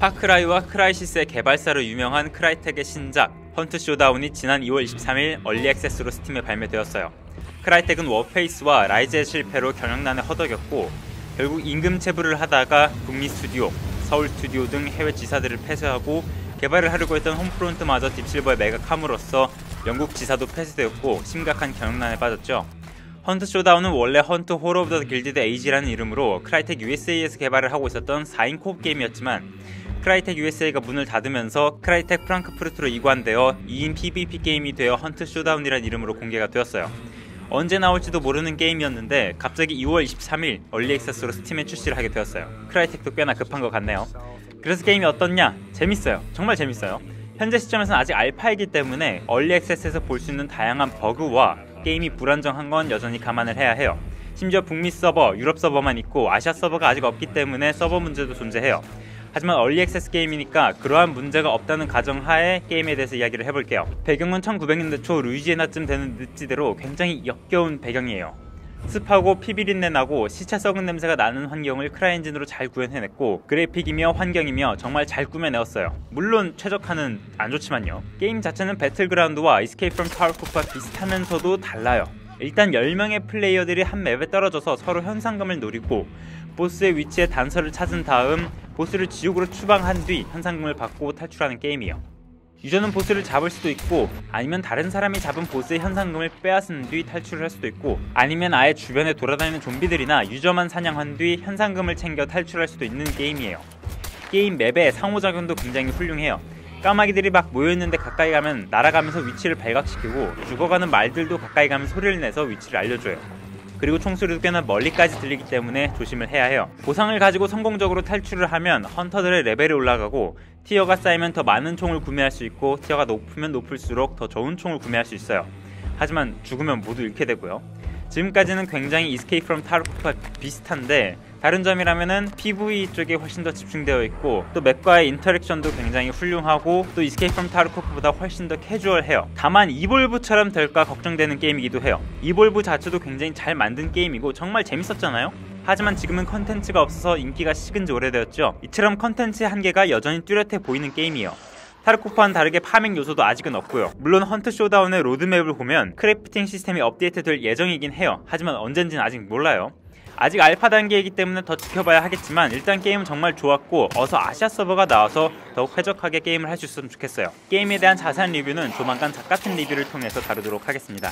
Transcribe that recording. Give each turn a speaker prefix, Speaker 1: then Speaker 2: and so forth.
Speaker 1: 파크라이와 크라이시스의 개발사로 유명한 크라이텍의 신작 헌트 쇼다운이 지난 2월 23일 얼리 액세스로 스팀에 발매되었어요. 크라이텍은 워페이스와 라이즈의 실패로 경영난에 허덕였고 결국 임금 체불을 하다가 북미 스튜디오, 서울 스튜디오 등 해외 지사들을 폐쇄하고 개발을 하려고 했던 홈프론트마저 딥실버에 매각함으로써 영국 지사도 폐쇄되었고 심각한 경영난에 빠졌죠. 헌트 쇼다운은 원래 헌트 호러 오브 더 길디드 에이지라는 이름으로 크라이텍 USA에서 개발을 하고 있었던 4인 코업 게임이었지만 크라이텍 USA가 문을 닫으면서 크라이텍 프랑크푸르트로 이관되어 2인 PVP 게임이 되어 헌트 쇼다운이라는 이름으로 공개가 되었어요. 언제 나올지도 모르는 게임이었는데 갑자기 2월 23일 얼리 액세스로 스팀에 출시를 하게 되었어요. 크라이텍도 꽤나 급한 것 같네요. 그래서 게임이 어떻냐? 재밌어요. 정말 재밌어요. 현재 시점에서는 아직 알파이기 때문에 얼리 액세스에서 볼 수 있는 다양한 버그와 게임이 불안정한 건 여전히 감안을 해야 해요. 심지어 북미 서버, 유럽 서버만 있고 아시아 서버가 아직 없기 때문에 서버 문제도 존재해요. 하지만 얼리 액세스 게임이니까 그러한 문제가 없다는 가정하에 게임에 대해서 이야기를 해볼게요. 배경은 1900년대 초 루이지애나쯤 되는 늪지대로 굉장히 역겨운 배경이에요. 습하고 피비린내 나고 시차 썩은 냄새가 나는 환경을 크라이엔진으로 잘 구현해냈고 그래픽이며 환경이며 정말 잘 꾸며내었어요. 물론 최적화는 안 좋지만요. 게임 자체는 배틀그라운드와 이스케이프 프롬 타워코프와 비슷하면서도 달라요. 일단 10명의 플레이어들이 한 맵에 떨어져서 서로 현상금을 노리고 보스의 위치에 단서를 찾은 다음 보스를 지옥으로 추방한 뒤 현상금을 받고 탈출하는 게임이요. 유저는 보스를 잡을 수도 있고 아니면 다른 사람이 잡은 보스의 현상금을 빼앗은 뒤 탈출을 할 수도 있고 아니면 아예 주변에 돌아다니는 좀비들이나 유저만 사냥한 뒤 현상금을 챙겨 탈출할 수도 있는 게임이에요. 게임 맵의 상호작용도 굉장히 훌륭해요. 까마귀들이 막 모여있는데 가까이 가면 날아가면서 위치를 발각시키고 죽어가는 말들도 가까이 가면 소리를 내서 위치를 알려줘요. 그리고 총소리도 꽤나 멀리까지 들리기 때문에 조심을 해야 해요. 보상을 가지고 성공적으로 탈출을 하면 헌터들의 레벨이 올라가고 티어가 쌓이면 더 많은 총을 구매할 수 있고 티어가 높으면 높을수록 더 좋은 총을 구매할 수 있어요. 하지만 죽으면 모두 잃게 되고요. 지금까지는 굉장히 이스케이프 프롬 타르코프와 비슷한데 다른 점이라면은 PV 쪽에 훨씬 더 집중되어 있고 또 맵과의 인터랙션도 굉장히 훌륭하고 또 이스케이프 프롬 타르코프보다 훨씬 더 캐주얼해요. 다만 이볼브처럼 될까 걱정되는 게임이기도 해요. 이볼브 자체도 굉장히 잘 만든 게임이고 정말 재밌었잖아요. 하지만 지금은 컨텐츠가 없어서 인기가 식은 지 오래되었죠. 이처럼 컨텐츠의 한계가 여전히 뚜렷해 보이는 게임이에요. 타르코프와는 다르게 파밍 요소도 아직은 없고요. 물론 헌트 쇼다운의 로드맵을 보면 크래프팅 시스템이 업데이트 될 예정이긴 해요. 하지만 언젠지는 아직 몰라요. 아직 알파 단계이기 때문에 더 지켜봐야 하겠지만 일단 게임은 정말 좋았고 어서 아시아 서버가 나와서 더욱 쾌적하게 게임을 할 수 있으면 좋겠어요. 게임에 대한 자세한 리뷰는 조만간 작같은 리뷰를 통해서 다루도록 하겠습니다.